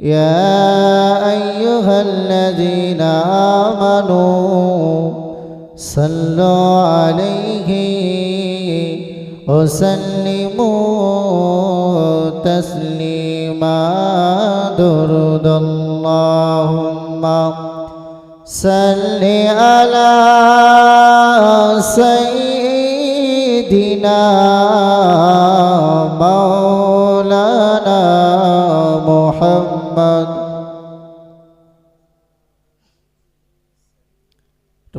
يا أيها الذين آمنوا صلوا عليه وسلموا تسليما. درد اللهم صل على سيدنا مولانا মোহাম্মদ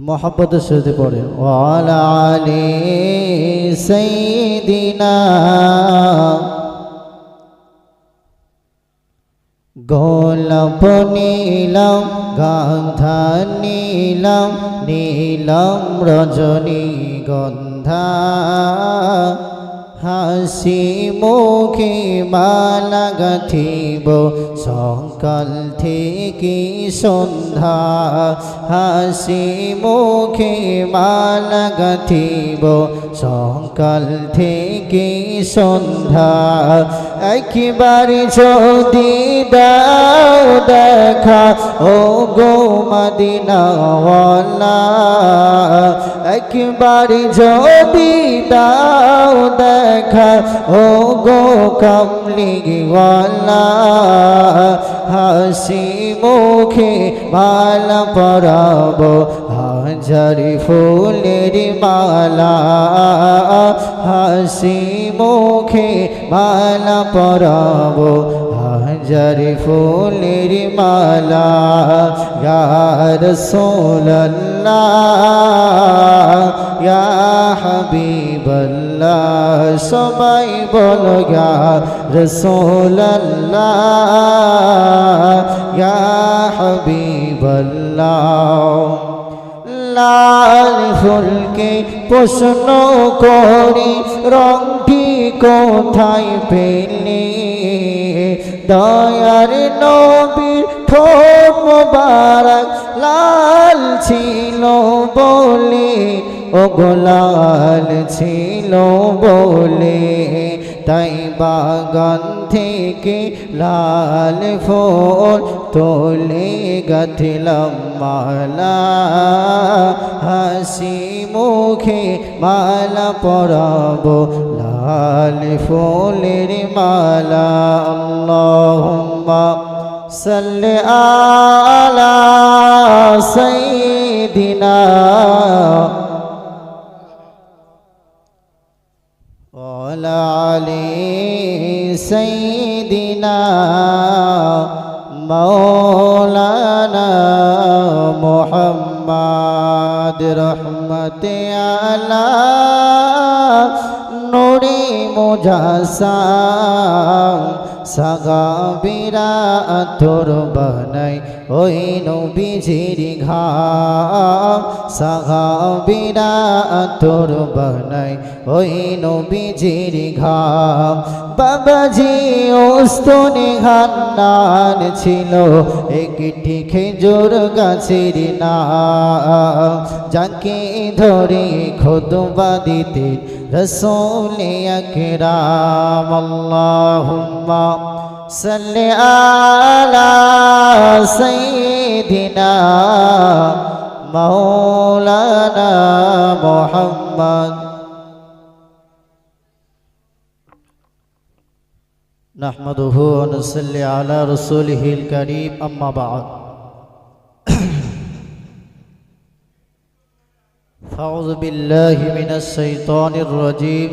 মোহাম্মদের সাথে পড়ে। ওয়ালা আলী সঈদিনা নীলম গন্ধ নীলম নীলম রজনী গন্ধা। হাসি মুখে মালা গাথিব। সকাল থেকে সন্ধ্যা। হাসি মুখে মালা গাথিব। সকাল থেকে সন্ধ্যা। একবার যদি দাও দেখা ও গো মদিনাওয়ালা। একবার যদি দাও দেখা ও গো কমলিওয়ালা হাসি মুখে মালা পরাব হাজারি ফুলের মালা হাসি মুখে মালা পরাব হাজার ফুলের মালা গার সোল্লাহ ইয়া হাবিবাল্লাহ সবাই বলো ইয়া রসোল্লাহ ইয়া হাবিবাল্লাহ লাল ফুলকে প্রশ্ন করি রংটি কোথায় পেলে দয়ার নবীর ঠোঁট মোবারক লাল ছিল বলে ও গোলাল ছিল বলে। তাই বাগান থেকে লাল ফোল তোলে গাথিলাম মালা। হাসি মুখে মালা পরাব লাল ফুলের মালা। আল্লাহুম্মা সাল্লি আলা সাইয়্যিদিনা। علی سیدنا مولانا محمد رحمت علی نوری مجھا সাগাবিরা আতর বানাই, ওই নবীজির ঘাম। সাগাবিরা আতর বানাই, ওই নবীজির ঘাম। বাবাজি ওস্তনে হান্নান ছিল, একটি খেজুর গাছের নাম। যাকে ধরে খোদবা দিতে رسول اکرام اللهم صل على سيدنا مولانا محمد نحمده ونصلي على رسوله الكريم اما بعد فأعوذ بالله من الشيطان الرجيم.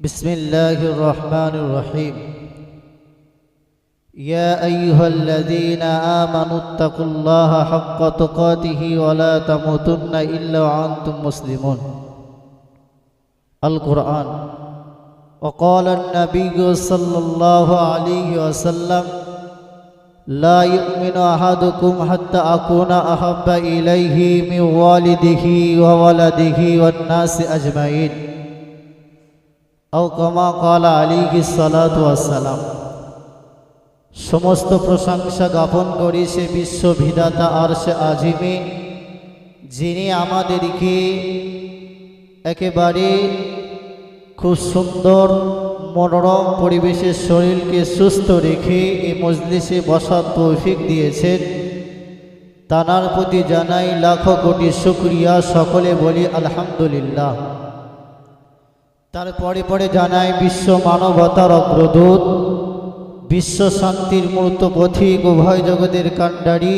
بسم الله الرحمن الرحيم. يا أيها الذين آمنوا اتقوا الله حق تقاته ولا تموتن إلا وأنتم مسلمون. القرآن. وقال النبي صلى الله عليه وسلم لا يؤمن أحدكم حتى أكون أحب إليه من والده وولده والناس أجمعين أو كما قال عليه الصلاة والسلام সমস্ত প্রশংসা জ্ঞাপন করি সে বিশ্ববিধাতা আর সে আজিমে যিনি আমাদেরকে একেবারে খুব সুন্দর মনোরম পরিবেশের শরীরকে সুস্থ রেখে এই মজলিসে বসার তৌফিক দিয়েছেন। তানার প্রতি জানাই লাখো কোটি শুক্রিয়া, সকলে বলি আলহামদুলিল্লাহ। তারপরে পরে জানাই বিশ্ব মানবতার অগ্রদূত, বিশ্ব শান্তির মূর্ত পথিক উভয় জগতের কাণ্ডারি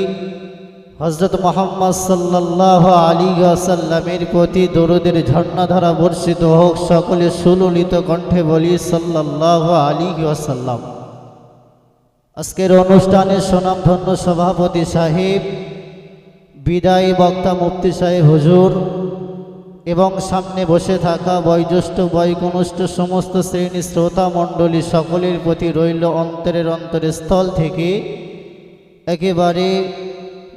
হজরত মোহাম্মদ সাল্লাহ আলী আসাল্লামের প্রতি দরুদের ঝর্ণাধারা বর্ষিত হোক, সকলে সুললিত কণ্ঠে বলি সাল্লাহ আলী আসাল্লাম আজকের অনুষ্ঠানে সুনামধন্য সভাপতি সাহেব, বিদায়ী বক্তা মুফতি সাহেব হুজুর এবং সামনে বসে থাকা বয়োজ্যেষ্ঠ, বয়কনিষ্ঠ সমস্ত শ্রেণি শ্রোতা মণ্ডলী সকলের প্রতি রইল অন্তরের অন্তরের স্থল থেকে একেবারে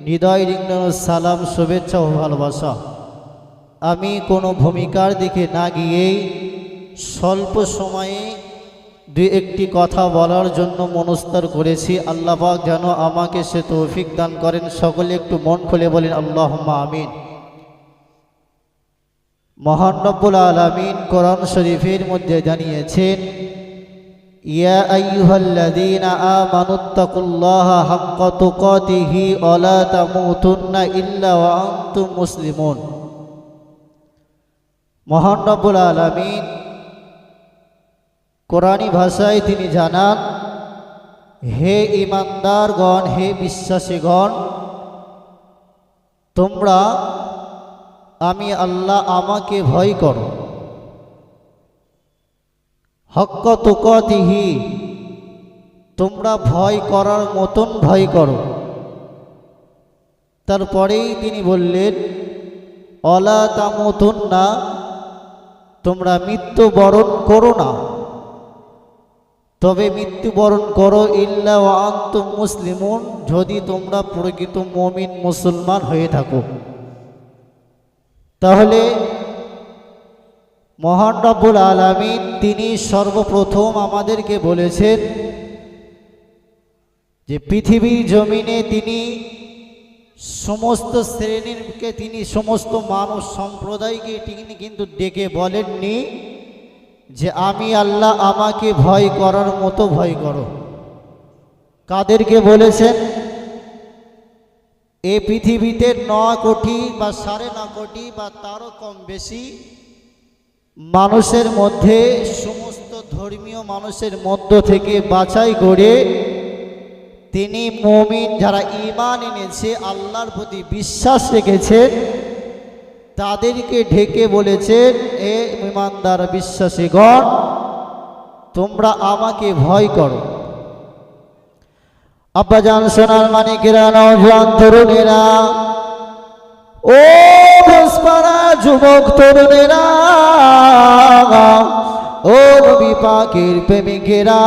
হৃদয় রিঙ্গানো সালাম, শুভেচ্ছা ও ভালোবাসা। আমি কোনো ভূমিকার দিকে না গিয়েই স্বল্প সময়ে দু একটি কথা বলার জন্য মনস্তর করেছি। আল্লাপাক যেন আমাকে সে তৌফিক দান করেন। সকলে একটু মন খুলে বলেন আল্লাহ আমিন। মহান রব্বুল আলমিন কোরআন শরীফের মধ্যে জানিয়েছেন ইয়া আইয়ুহাল্লাযীনা আমানুত্তাকুল্লাহা হাক্কা তুকাতিহি ওয়া লা তামুতুন্না ইল্লা ওয়া আনতুম মুসলিমুন। মহান রব্বুল আলামিন কোরআনী ভাষায় তিনি জানান, হে ইমানদারগণ হে বিশ্বাসীগণ, তোমরা আমি আল্লাহ আমাকে ভয় করো। হক্ক তুকতিহি তোমরা ভয় করার মতন ভয় করো। তারপরেই তিনি বললেন, অলা তামতন না তোমরা মৃত্যুবরণ করো না। তবে মৃত্যুবরণ করো ইল্লা আন্ত মুসলিমুন, যদি তোমরা প্রকৃত মমিন মুসলমান হয়ে থাকো। তাহলে মহান রব্বুল আলমিন তিনি সর্বপ্রথম আমাদেরকে বলেছেন যে পৃথিবীর জমিনে তিনি সমস্ত শ্রেণীরকে তিনি সমস্ত মানুষ সম্প্রদায়কে তিনি কিন্তু ডেকে বলেননি যে আমি আল্লাহ আমাকে ভয় করার মতো ভয় করো। কাদেরকে বলেছেন? এ পৃথিবীতে ন কোটি বা সাড়ে ন কোটি বা তারও কম বেশি মানুষের মধ্যে, সমস্ত ধর্মীয় মানুষের মধ্য থেকে বাছাই করে তিনি মমিন যারা ইমান এনেছে, আল্লাহর প্রতি বিশ্বাস রেখেছেন তাদেরকে ঢেকে বলেছেন এ ইমানদার বিশ্বাসীগণ, তোমরা আমাকে ভয় করো। আব্বাজান, সোনার মানিকেরা নওজোয়ান তরুণেরা, ও যুবক তরুণেরা, ও নবী পাকের প্রেমিকেরা,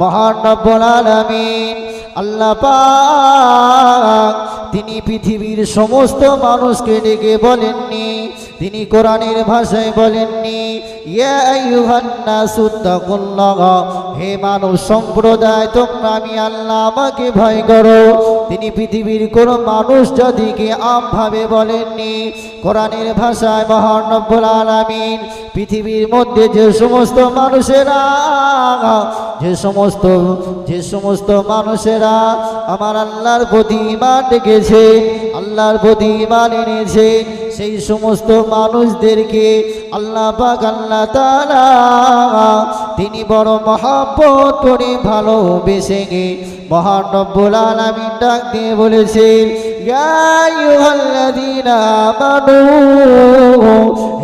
মহান রব্বুল আলামিন, আল্লাহ তিনি পৃথিবীর সমস্ত মানুষকে ডেকে বলেননি, তিনি কোরআনের ভাষায় বলেননি, ইয়া হে মানব সম্প্রদায়, তোমরা আমি আল্লাহ আমাকে ভয় করো। তিনি পৃথিবীর কোন মানুষ যাদিকে আমভাবে বলেননি। কোরআনের ভাষায় মহান রব্বুল আলামিন পৃথিবীর মধ্যে যে সমস্ত মানুষেরা, যে সমস্ত যে সমস্ত মানুষেরা আমার আল্লাহর প্রতি ইমান ডেকেছে আল্লাহর প্রতি ইমান এনেছে, সেই সমস্ত মানুষদেরকে আল্লাহ আল্লাহ তাআলা তিনি বড় মহাব্বত করে ভালোবেসে গে মহান রব্বুল আলামিন ডাক দিয়ে বলেছেন ইয়া আইয়ুহাল্লাযীনা আমানু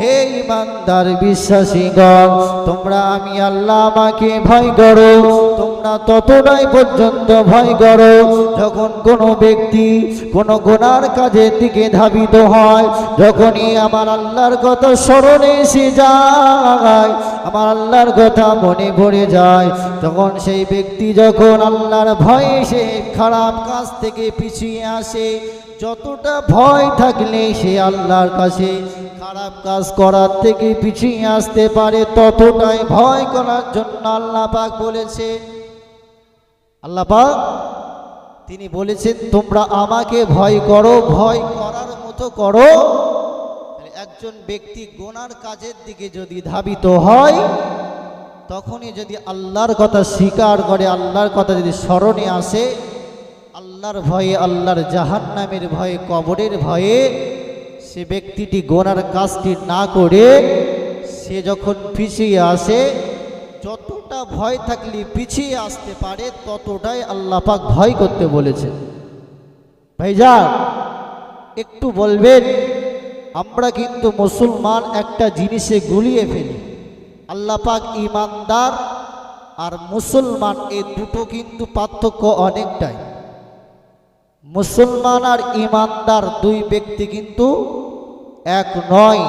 হে ইমানদার বিশ্বাসীগণ, তোমরা আমি আল্লাহ আমাকে ভয় করো। তোমরা ততটাই পর্যন্ত ভয় করো যখন কোনো ব্যক্তি কোনো গোনার কাজের দিকে ধাবিত হয়। যখনই আমার আল্লাহর কথা স্মরণে এসে যায় আমার আল্লাহর কথা মনে পড়ে যায়, তখন সেই ব্যক্তি যখন আল্লাহর ভয়ে সে খারাপ কাজ থেকে পিছিয়ে আসে, যতটা ভয় থাকলে সে আল্লাহর কাছে খারাপ কাজ করার থেকে পিছিয়ে আসতে পারে, ততটাই ভয় করার জন্য আল্লাহ পাক বলেছে। আল্লাহ পাক, তিনি বলেছেন, তোমরা আমাকে ভয় করো, ভয় করার মতো করো একজন ব্যক্তি গোনার কাজের দিকে যদি ধাবিত হয়, তখনই যদি আল্লাহর কথা স্বীকার করে, আল্লাহর কথা যদি স্মরণে আসে, আল্লাহর ভয়ে, আল্লাহর জাহান্নামের ভয়ে, কবরের ভয়ে সে ব্যক্তিটি গোনার কাজটি না করে, সে যখন পিছিয়ে আসে, যতটা ভয় থাকলে পিছিয়ে আসতে পারে, ততটাই আল্লাহ পাক ভয় করতে বলেছে ভাইজান, একটু বলবেন আমরা কিন্তু মুসলমান একটা জিনিসে গুলিয়ে ফেলি। আল্লাহ পাক ইমানদার আর মুসলমান এই দুটো কিন্তু পার্থক্য অনেকটাই। মুসলমান আর ইমানদার দুই ব্যক্তি কিন্তু এক নয়।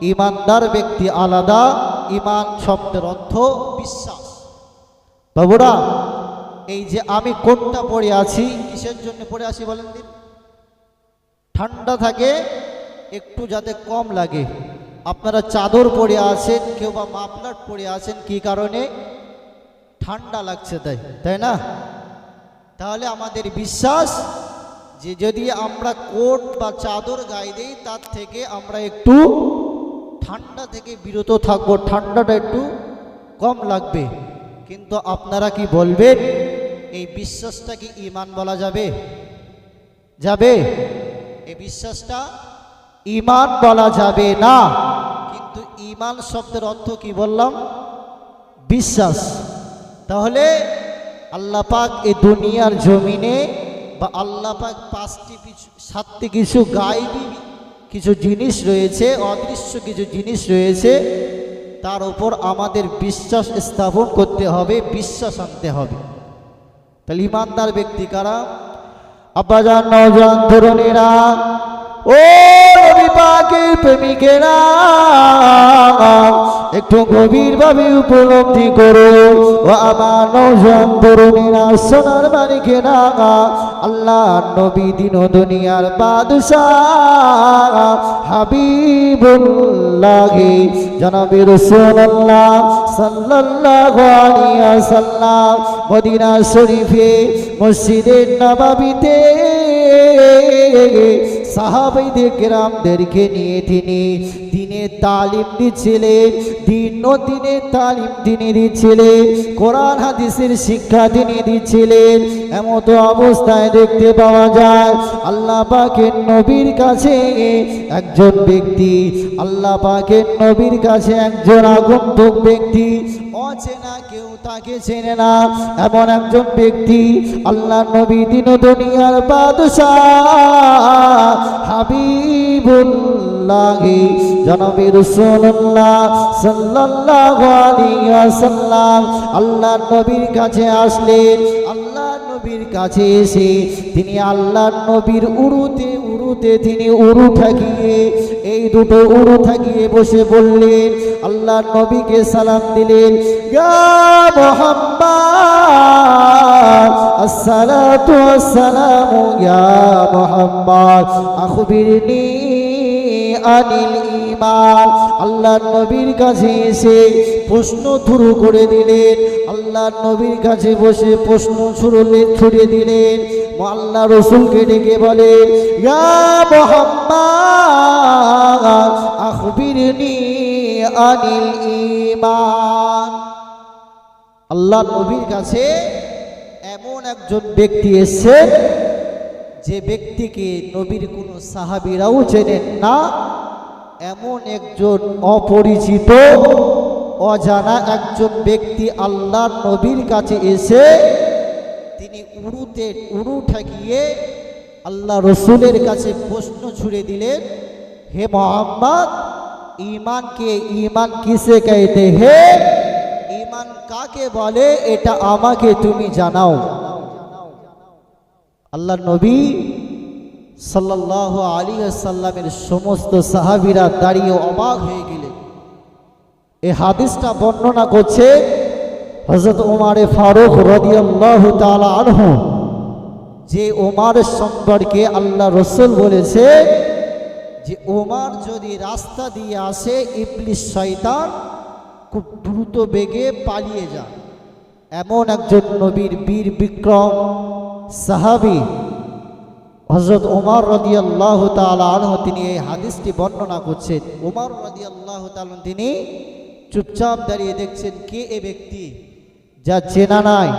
ইমানদার ব্যক্তি আলাদা, ইমান শব্দের অর্থ বিশ্বাস। বাবুরা, এই যে আমি কোনটা পড়ে আছি, কিসের জন্য পড়ে আছি বলেন দিন? ঠান্ডা থাকে একটু যাতে কম লাগে। আপনারা চাদর পরে আছেন কেউ বা মাফলার পরে আছেন কি কারণে? ঠান্ডা লাগছে তাই তাই না? তাহলে আমাদের বিশ্বাস যে যদি আমরা কোট বা চাদর গায়ে দিই, তার থেকে আমরা একটু ঠান্ডা থেকে বিরত থাকব, ঠান্ডাটা একটু কম লাগবে। কিন্তু আপনারা কি বলবেন? এই বিশ্বাসটা কি ইমান বলা যাবে? যাবে? এই বিশ্বাসটা ইমান বলা যাবে না। কিন্তু ইমান শব্দের অর্থ কি বললাম? বিশ্বাস। তাহলে আল্লাহ পাক এই দুনিয়ার জমিনে বা আল্লাহ পাক পাঁচটি কিছু, সাতটি কিছু গায়েবী কিছু জিনিস রয়েছে, অদৃশ্য কিছু জিনিস রয়েছে, তার উপর আমাদের বিশ্বাস স্থাপন করতে হবে, বিশ্বাস আনতে হবে। তাহলে ইমানদার ব্যক্তি কারা? আব্বাজান, নওজান, তরুণীরা ও নবী পাকের প্রেমিকেরা, একটু গভীরভাবে উপলব্ধি করো। আমার নওজান তরুণীরা সোনার মালিকেরা, আল্লাহ নবী দিন দুনিয়ার বাদশাহ হাবিবুল্লাহি, জনাবি রাসূলুল্লাহ সাল্লাল্লাহু আলাইহি ওয়াসাল্লাম, মদিনা শরীফে, মসজিদে নববীতে সাহাবাইদের কেরামদেরকে নিয়ে তিনি দিনে তালিম দিচ্ছিলেন, দিন দিনে তালিম তিনি দিচ্ছিলেন, কোরআন, হাদিসের শিক্ষা তিনি দিচ্ছিলেন। এমত অবস্থায় দেখতে পাওয়া যায়, আল্লাহ পাকের নবীর কাছে একজন ব্যক্তি, আল্লাহ পাকের নবীর কাছে একজন আগন্তুক ব্যক্তি, অচেনা তাকে চেনে না। এমন একজন ব্যক্তি আল্লাহ নবী দিন দুনিয়ার বাদশাহ। হাবিবুল্লাহি, জনবী ওয়াসাল্লাম। আল্লাহ নবীর কাছে আসলেন। আল্লাহ নবীর কাছে এসে তিনি আল্লাহ নবীর উড়ুতে উড়ুতে তিনি উড়ু থাকিয়ে এই দুটো উড়ু থাকিয়ে বসে বললেন আল্লাহ নবীকে সালাম দিলেন, ইয়া মুহাম্মদ, আসসালাতু ইয়া মুহাম্মদ, আখবিরনি আনিল আল্লাহ নবীর কাছে এসে প্রশ্ন শুরু করে দিলেন আল্লাহ নবীর কাছে বসে প্রশ্ন ছুড়লে ছুড়ে দিলেন। আল্লাহ রসুলকে ডেকে বলে, ইয়া মোহাম্মদ, আখবিরনি আনিল ইমান আল্লাহ নবীর কাছে এমন একজন ব্যক্তি এসছে যে ব্যক্তিকে নবীর কোনো সাহাবিরাও চেনেন না। এমন একজন অপরিচিত, অজানা একজন ব্যক্তি আল্লাহ নবীর কাছে এসে তিনি উড়ুতে উড়ু ঠেকিয়ে আল্লাহ রসুলের কাছে প্রশ্ন ছুড়ে দিলেন, হে মোহাম্মদ ইমানকে ইমান কিসে কইতে হে? ইমান কাকে বলে? এটা আমাকে তুমি জানাও। আল্লাহ নবী সাল্লাহ আলী সাল্লামের সমস্ত সাহাবিরা দাঁড়িয়ে অবাক হয়ে গেলেন। এই হাদিসটা বর্ণনা করছে হজরত উমারে ফারুক রদিয়াল্লাহু তাআলা আনহু, যে ওমার সম্পর্কে আল্লাহ রসুল বলেছে যে ওমার যদি রাস্তা দিয়ে আসে ইবলিশ শয়তান খুব দ্রুত বেগে পালিয়ে যায়। এমন একজন নবীর বীর বিক্রম সাহাবি হজরত ওমর রদি আল্লাহ তিনি এই হাদিসটি বর্ণনা করছেন। ওমর রদি আল্লাহ তিনি চুপচাপ দাঁড়িয়ে দেখছেন কে এ ব্যক্তি যার চেনা নাই,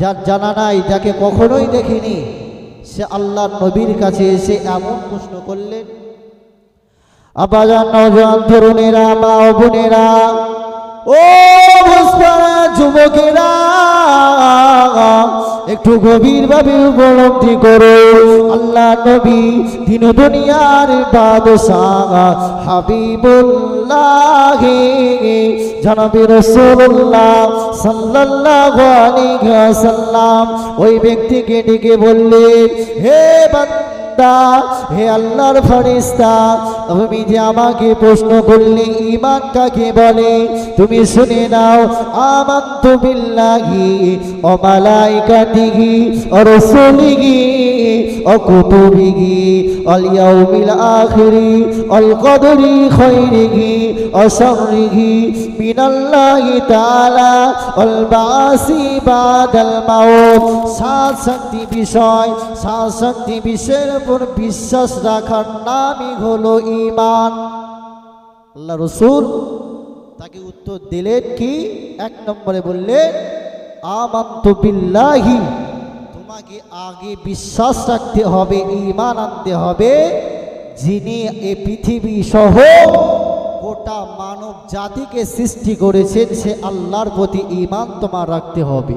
যার জানা নাই, যাকে কখনোই দেখিনি। সে আল্লাহ নবীর কাছে এসে এমন প্রশ্ন করলেন আবাজান নজন তরুণেরা, মা ও বোনেরা, ও মুসপারা যুবকেরা, একটু গভীরভাবে উপলব্ধি করো। আল্লাহ নবী দিন দুনিয়ার বাদশাহ হাবিবুল্লাহ, জনাবি রসুল্লাহ সাল্লাল্লাহু আলাইহি ওই ব্যক্তিকে ডেকে বললেন, হে বান্দা হে আল্লাহর ফরিস্তা তুমি যে আমাকে প্রশ্ন করলে ইমান কাকে বলে? তুমি শুনে নাও, আমান্তু বিল্লাহি ও মালাইকাতিহি ও রাসূলিহি ও কুতুবিহি অল ইয়াউমিল আখিরি অল কদরি খাইরিহি ও শাররিহি মিনাল্লাহি তাআলা অল বাসি বাদাল মাউত। সাত শক্তি বিষয় সাত শক্তি বিষয়ের উপর বিশ্বাস রাখার নামই হলো ঈমান। আল্লাহ রসুল তাকে উত্তর দিলেন কি? এক নম্বরে বললেন, আমান্তু বিল্লাহি, তোমাকে আগে বিশ্বাস রাখতে হবে, ঈমান আনতে হবে। যিনি এ পৃথিবী সহ গোটা মানব জাতিকে সৃষ্টি করেছেন, সে আল্লাহর প্রতি ঈমান তোমার রাখতে হবে।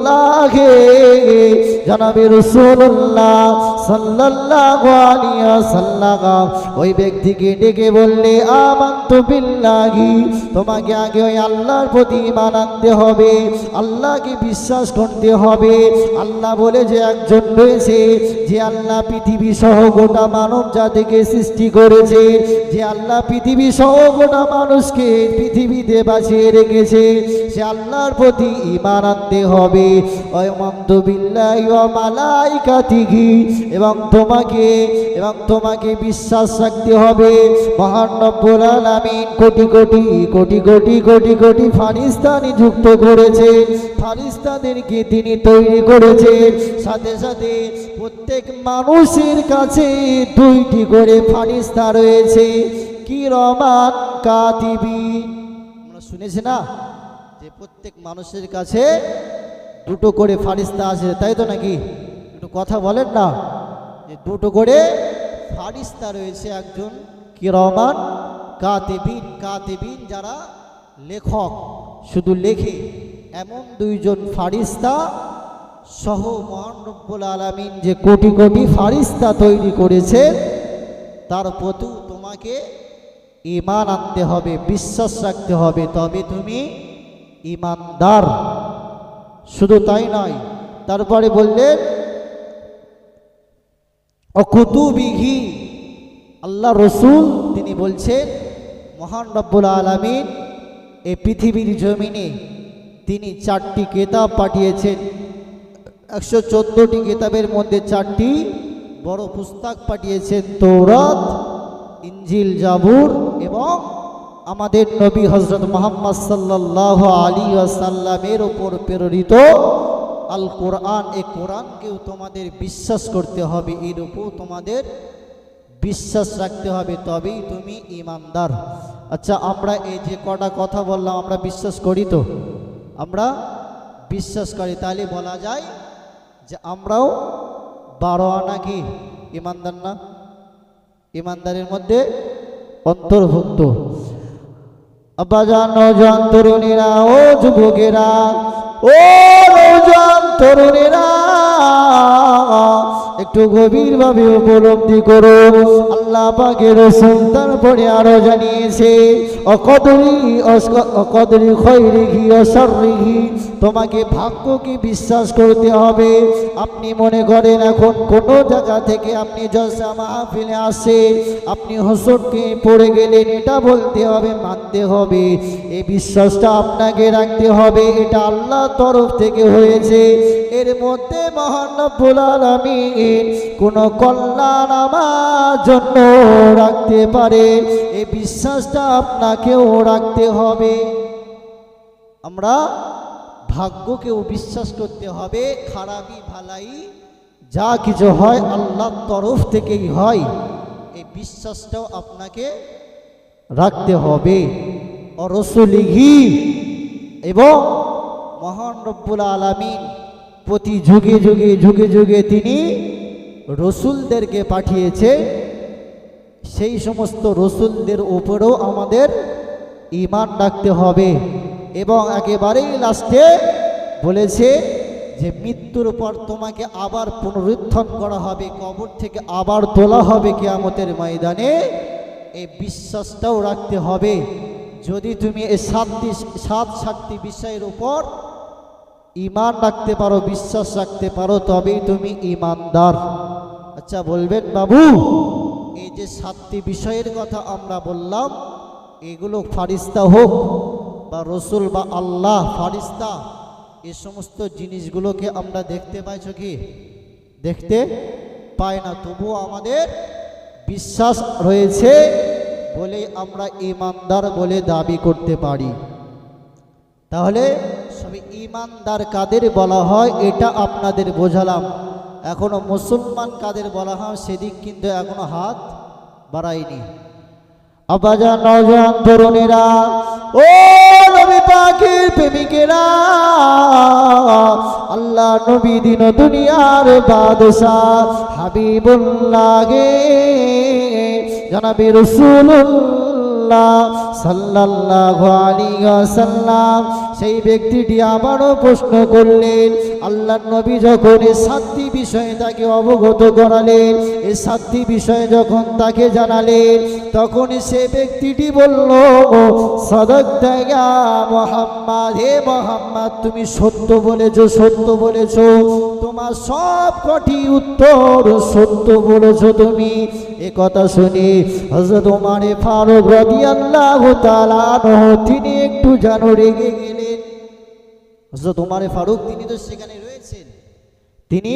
হাবিবুল্লাহ জানাবি রসুল্লাহ সাল্লাল্লাহু আলাইহি ওই ব্যক্তিকে ডেকে বললে আমার আমান্তু বিল্লাহি। তোমাকে আগে ওই আল্লাহর প্রতি ঈমান আনতে হবে, আল্লাহকে বিশ্বাস করতে হবে। আল্লাহ বলে যে, একজন রয়েছে যে আল্লাহ পৃথিবী সহ গোটা মানব জাতিকে সৃষ্টি করেছে, যে আল্লাহ পৃথিবী সহ গোটা মানুষকে পৃথিবীতে বাঁচিয়ে রেখেছে, সে আল্লাহর প্রতি ঈমান আনতে হবে। এবং তোমাকে এবং তোমাকে বিশ্বাস রাখতে হবে। মহান রব্বুল কোটি কোটি কোটি কোটি কোটি কোটি ফারিস্তা নিযুক্ত করেছে। ফারিস্তাদেরকে তিনি তৈরি করেছে। সাথে সাথে প্রত্যেক মানুষের কাছে দুইটি করে ফারিস্তা রয়েছে। কি রমান কাতিবি শুনেছি না যে প্রত্যেক মানুষের কাছে দুটো করে ফারিস্তা আছে তাই তো নাকি? একটু কথা বলেন না। যে দুটো করে ফারিস্তা রয়েছে একজন কিরমান, কাতেবিন। কাতেবিন যারা লেখক, শুধু লেখে, এমন দুইজন ফারিস্তা সহ মহান রব্বুল আলমিন যে কোটি কোটি ফারিস্তা তৈরি করেছে, তার প্রতি তোমাকে ইমান আনতে হবে, বিশ্বাস রাখতে হবে। তবে তুমি ইমানদার শুধু তাই নয়, তারপরে বললেন অকুতুবিহি আল্লাহ রসুল, তিনি বলছেন, মহান রব্বুল আলমিন এই পৃথিবীর জমিনে তিনি চারটি কেতাব পাঠিয়েছেন। একশো চোদ্দোটি কেতাবের মধ্যে চারটি বড় পুস্তক পাঠিয়েছেন তৌরাত ইঞ্জিল জাবুর এবং আমাদের নবী হজরত মোহাম্মদ সাল্লাহ আলী আসাল্লামের ওপর প্রেরিত আল কোরআন এ কোরআনকেও তোমাদের বিশ্বাস করতে হবে, এর উপর তোমাদের বিশ্বাস রাখতে হবে, তবেই তুমি ইমানদার আচ্ছা আমরা এই যে কটা কথা বললাম, আমরা বিশ্বাস করি তো? আমরা বিশ্বাস করি। তাহলে বলা যায় যে আমরাও বারো আনা কি? ইমানদার না? ইমানদারের মধ্যে অন্তর্ভুক্ত। আব্বাজান নৌজান তরুণীরা ও যুবকেরা ও নৌজান তরুণীরা একটু গভীরভাবে উপলব্ধি করো আল্লাহ পাকের সন্তান পরে আরও জানিয়েছে, অকদরি অকদরি খৈরিঘি অসরিঘি তোমাকে ভাগ্যকে বিশ্বাস করতে হবে? আপনি মনে করেন এখন কোনো জায়গা থেকে আপনি জলসা মাহফিলে আসে, আপনি হোসটকে পড়ে গেলেন, এটা বলতে হবে, মানতে হবে। এই বিশ্বাসটা আপনাকে রাখতে হবে, এটা আল্লাহ তরফ থেকে হয়েছে। এর মধ্যে মহান্ন মহানব্বুল আলমিন কোনো কল্যাণ আমার জন্য রাখতে পারে। এই বিশ্বাসটা আপনাকেও রাখতে হবে। আমরা ভাগ্যকেও বিশ্বাস করতে হবে। খারাপই ভালাই, যা কিছু হয় আল্লাহর তরফ থেকেই হয়। এই বিশ্বাসটাও আপনাকে রাখতে হবে। অরসলিঘি এবং মহান রব্বুল আলামিন প্রতি যুগে যুগে যুগে যুগে তিনি রসুলদেরকে পাঠিয়েছে। সেই সমস্ত রসুলদের উপরেও আমাদের ইমান রাখতে হবে। এবং একেবারেই লাস্টে বলেছে যে, মৃত্যুর পর তোমাকে আবার পুনরুত্থান করা হবে, কবর থেকে আবার তোলা হবে কেয়ামতের ময়দানে। এই বিশ্বাসটাও রাখতে হবে। যদি তুমি এই সাতটি, সাত সাতটি বিষয়ের উপর ইমান রাখতে পারো, বিশ্বাস রাখতে পারো, তবেই তুমি ইমানদার আচ্ছা বলবেন বাবু? এই যে সাতটি বিষয়ের কথা আমরা বললাম, এগুলো ফারিস্তা হোক বা রসুল বা আল্লাহ, ফারিস্তা, এ সমস্ত জিনিসগুলোকে আমরা দেখতে পাইছ কি দেখতে পাই না। তবুও আমাদের বিশ্বাস রয়েছে বলেই আমরা ইমানদার বলে দাবি করতে পারি। তাহলে সবে ইমানদার কাদের বলা হয়, এটা আপনাদের বোঝালাম। এখনও মুসলমান কাদের বলা হয়, সেদিক কিন্তু এখনও হাত বাড়ায়নি। আবাজা নজন তরুণীরা, ও নবী পাখির প্রেমিকেরা, আল্লাহ নবী দিন দুনিয়ার বাদশাহ হাবিবুল্লাহে জানাবি রসুল্লাহ সাল্লাল্লাহু আলাইহি ওয়াসাল্লাম সেই ব্যক্তিটি আবারও প্রশ্ন করলেন আল্লাহ নবী যখন এই সাতটি বিষয়ে তাকে অবগত করালেন, এই সাতটি বিষয়ে যখন তাকে জানালেন তখন সে ব্যক্তিটি বলল সদক দেখা মোহাম্মদ, হে মোহাম্মদ, তুমি সত্য বলেছ সত্য বলেছ, তোমার সব কটি উত্তর সত্য বলেছ তুমি। এ কথা শুনে হজরত উমারে ফারুক রাদিয়াল্লাহু তাআলা আনহু, তিনি একটু যেন রেগে গেলেন। হজরত উমারে ফারুক, তিনি তো সেখানে রয়েছেন। তিনি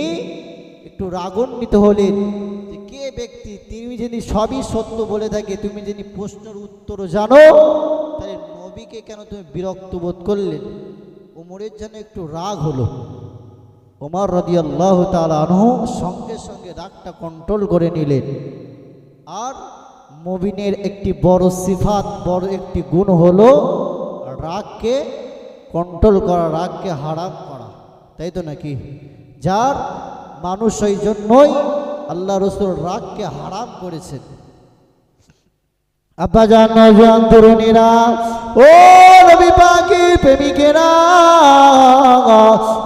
একটু রাগান্বিত হলেন যে, কে ব্যক্তি? তিনি যদি সবই সত্য বলে থাকে, তুমি যদি প্রশ্নের উত্তর জানো, তাহলে নবীকে কেন তুমি বিরক্ত বোধ করলেন ওমরের যেন একটু রাগ হলো। ওমর রদি আল্লাহ আনহু সঙ্গে সঙ্গে রাগটা কন্ট্রোল করে নিলেন। আর মবিনের একটি বড় সিফাত, বড় একটি গুণ হলো রাগকে কন্ট্রোল করা, রাগকে হারাম করা। তাই তো নাকি? যার মানুষ ওই জন্যই আল্লাহ রসুল রাগকে হারাম করেছেন। আব্বা জান নজন তরুণীরা, ও নবী পাখি প্রেমিকেরা,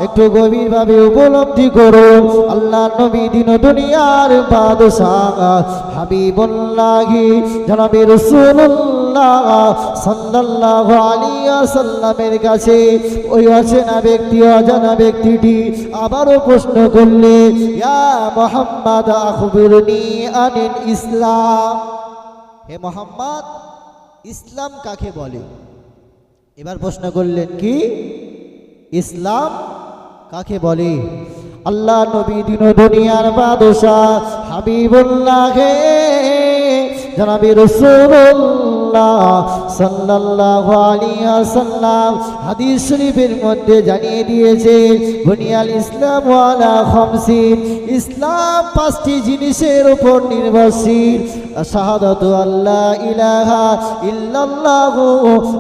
একটু গভীরভাবে উপলব্ধি করো। আল্লাহ নবী দিন দুনিয়ার বাদশাহ হাবিবুল্লাহি, জনাবি কাছে ওই অচেনা ব্যক্তি, অজানা ব্যক্তিটি আবারও প্রশ্ন করলে, ইয়া আনিল ইসলাম। হে মোহাম্মদ, ইসলাম কাকে বলে? এবার প্রশ্ন করলেন কি? ইসলাম কাকে বলে? আল্লাহ নবী দিন দুনিয়ার বাদশাহ হাবিবুল্লাহ জনাবি রসুল্লাহ আল্লাহ। সাল্লাল্লাহু আলাইহি ওয়াসাল্লাম হাদিস শরীফের মধ্যে জানিয়ে দিয়েছে, বুনিয়াল ইসলাম ওয়ালা ইসলাম পাঁচটি জিনিসের উপর নির্ভরশীল। শাহাদাতু আল্লাহ ইলাহা ইল্লাল্লাহু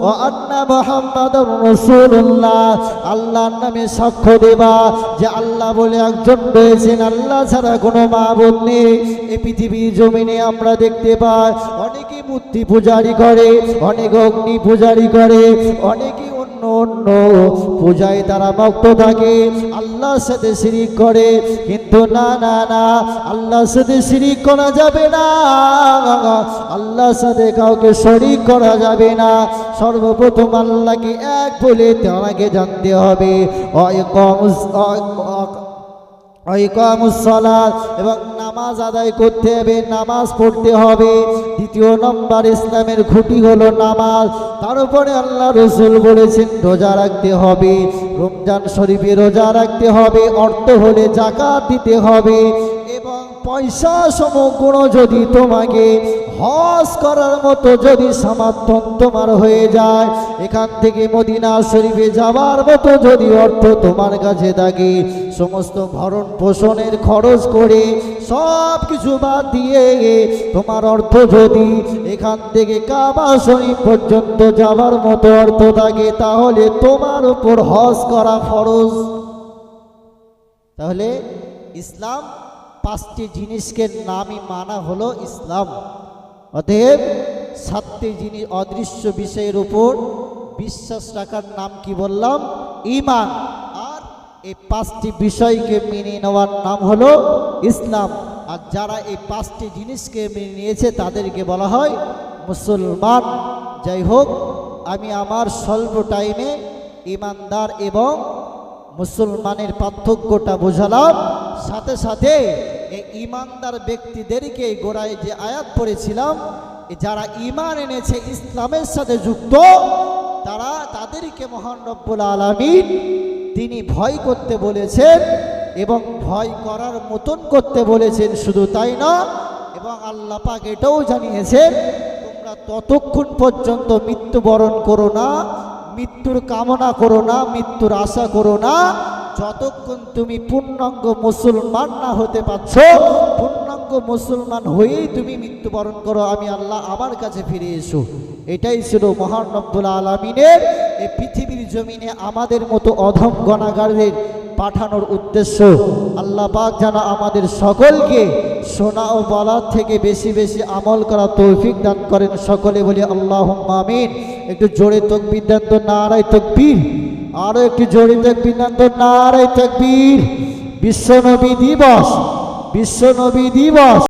ওয়া আন্না মুহাম্মাদুর রাসূলুল্লাহ। আল্লাহর নামে সাক্ষ্য দেবা যে আল্লাহ বলে একজন রয়েছেন। আল্লাহ ছাড়া কোনো মাবুদ নেই। এই পৃথিবীর জমিনে আমরা দেখতে পাই, অনেকে মূর্তি পূজারি করে অনেক অগ্নি পূজারি করে, অনেকে অন্য অন্য পূজায় তারা ভক্ত থাকে। আল্লাহর সাথে শিরিক করে, কিন্তু না না না, আল্লাহর সাথে শিরিক করা যাবে না। আল্লাহর সাথে কাউকে শরিক করা যাবে না। সর্বপ্রথম আল্লাহকে এক বলে তাকে জানতে হবে। অয়কমুস- অ- অ- ঐকামুসলাত এবং নামাজ আদায় করতে হবে, নামাজ পড়তে হবে। দ্বিতীয় নম্বর ইসলামের ঘুটি হলো নামাজ। তার উপরে আল্লাহ রসুল বলেছেন, রোজা রাখতে হবে। রমজান শরীফে রোজা রাখতে হবে। অর্থ হলে জাকাত দিতে হবে। এবং পয়সা সমগ্র যদি তোমাকে হজ করার মতো যদি সমর্থন তোমার হয়ে যায়, এখান থেকে মদিনা শরীফে যাওয়ার মতো যদি অর্থ তোমার কাছে থাকে, সমস্ত ভরণ পোষণের খরচ করে সব কিছু বাদ দিয়ে তোমার অর্থ যদি এখান থেকে কাবা শরীফ পর্যন্ত যাওয়ার মতো অর্থ থাকে, তাহলে তোমার উপর হজ করা ফরজ। তাহলে ইসলাম পাঁচটি জিনিসকে নামই মানা হলো ইসলাম। অতএব সাতটি জিনিস অদৃশ্য বিষয়ের উপর বিশ্বাস রাখার নাম কি বললাম? ইমান আর এই পাঁচটি বিষয়কে মেনে নেওয়ার নাম হলো ইসলাম। আর যারা এই পাঁচটি জিনিসকে মেনে নিয়েছে, তাদেরকে বলা হয় মুসলমান। যাই হোক, আমি আমার স্বল্প টাইমে ইমানদার এবং মুসলমানের পার্থক্যটা বোঝালাম। সাথে সাথে এই ইমানদার ব্যক্তিদেরকে গোড়ায় যে আয়াত পড়েছিলাম, এ যারা ইমান এনেছে, ইসলামের সাথে যুক্ত, তারা তাদেরকে মহান রব্বুল আলমিন তিনি ভয় করতে বলেছেন এবং ভয় করার মতন করতে বলেছেন, শুধু তাই না, এবং আল্লাহ পাক এটাও জানিয়েছেন, তোমরা ততক্ষণ পর্যন্ত মৃত্যুবরণ করো না মৃত্যুর কামনা করো না, মৃত্যুর আশা করো না। যতক্ষণ তুমি পূর্ণাঙ্গ মুসলমান না হতে পারছ, পূর্ণাঙ্গ মুসলমান হয়েই তুমি মৃত্যুবরণ করো, আমি আল্লাহ আমার কাছে ফিরে এসো। এটাই ছিল মহান আলমিনের এই পৃথিবীর জমিনে আমাদের মতো অধম গণাগারদের পাঠানোর উদ্দেশ্য। আল্লাহ পাক যেন আমাদের সকলকে সোনা ও বলার থেকে বেশি বেশি আমল করা তৌফিক দান করেন সকলে বলি আল্লাহ মামিন একটু জোরে তকবির দেন তো নারায় তকবীর। আরও একটু জোরে তকবির দেন তো নারায় তকবীর। বিশ্বনবী দিবস বিশ্বনবী দিবস।